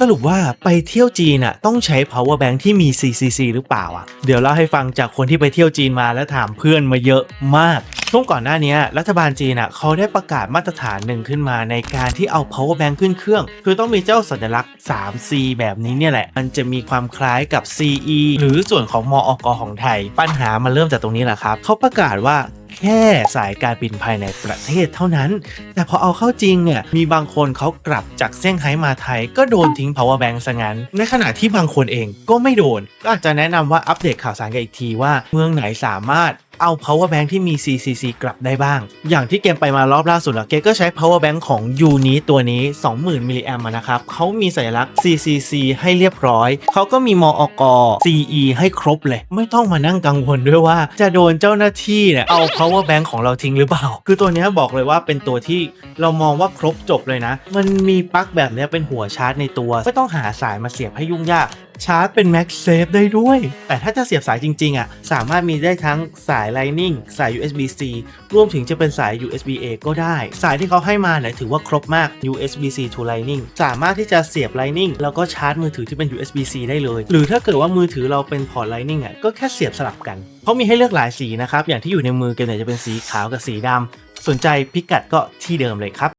สรุปว่าไปเที่ยวจีนอะต้องใช้ power bank ที่มี CCC หรือเปล่าอะ เดี๋ยวเล่าให้ฟังจากคนที่ไปเที่ยวจีนมาแล้วถามเพื่อนมาเยอะมาก ช่วงก่อนหน้านี้รัฐบาลจีนอะเขาได้ประกาศมาตรฐานหนึ่งขึ้นมาในการที่เอา power bank ขึ้นเครื่อง คือต้องมีเจ้าสัญลักษณ์ 3C แบบนี้เนี่ยแหละ มันจะมีความคล้ายกับ CE หรือส่วนของมอกของไทย ปัญหามันเริ่มจากตรงนี้แหละครับเขาประกาศว่าแค่สายการบินภายในประเทศเท่านั้น แต่พอเอาเข้าจริงเนี่ย มีบางคนเขากลับจากเซี่ยงไฮ้มาไทย ก็โดนทิ้ง power bank ซะงั้น ในขณะที่บางคนเองก็ไม่โดน ก็อาจจะแนะนำว่าอัปเดตข่าวสารกันอีกทีว่า เมืองไหนสามารถ เอา power bank ที่มี CCC กลับได้บ้าง อย่างที่เกมไปมารอบล่าสุดอะเกมก็ใช้ power bank ของยูนี้ตัวนี้ 20,000มิลลิแอมนะครับเขามีสัญลักษณ์ CCC ให้เรียบร้อย เขาก็มีมอก CE ให้ครบเลย ไม่ต้องมานั่งกังวลด้วยว่า จะโดนเจ้าหน้าที่เนี่ยเอา power bank ของเราทิ้งหรือเปล่า คือตัวนี้บอกเลยว่าเป็นตัวที่เรามองว่าครบจบเลยนะ มันมีปลั๊กแบบนี้เป็นหัวชาร์จในตัว ไม่ต้องหาสายมาเสียบให้ยุ่งยากชาร์จเป็น Max Safe ได้ด้วย แต่ถ้าจะเสียบสายจริง ๆ อะ สามารถมีได้ทั้งสาย Lightning สาย USB-C รวมถึงจะเป็นสาย USB-A ก็ได้ สายที่เขาให้มาเนี่ยถือว่าครบมาก USB-C to Lightning สามารถที่จะเสียบ Lightning แล้วก็ชาร์จมือถือที่เป็น USB-C ได้เลย หรือถ้าเกิดว่ามือถือเราเป็นพอร์ต Lightning อะก็แค่เสียบสลับกันเพราะมีให้เลือกหลายสีนะครับอย่างที่อยู่ในมือกันเนี่ยจะเป็นสีขาวกับสีดำสนใจพิกัดก็ที่เดิมเลยครับ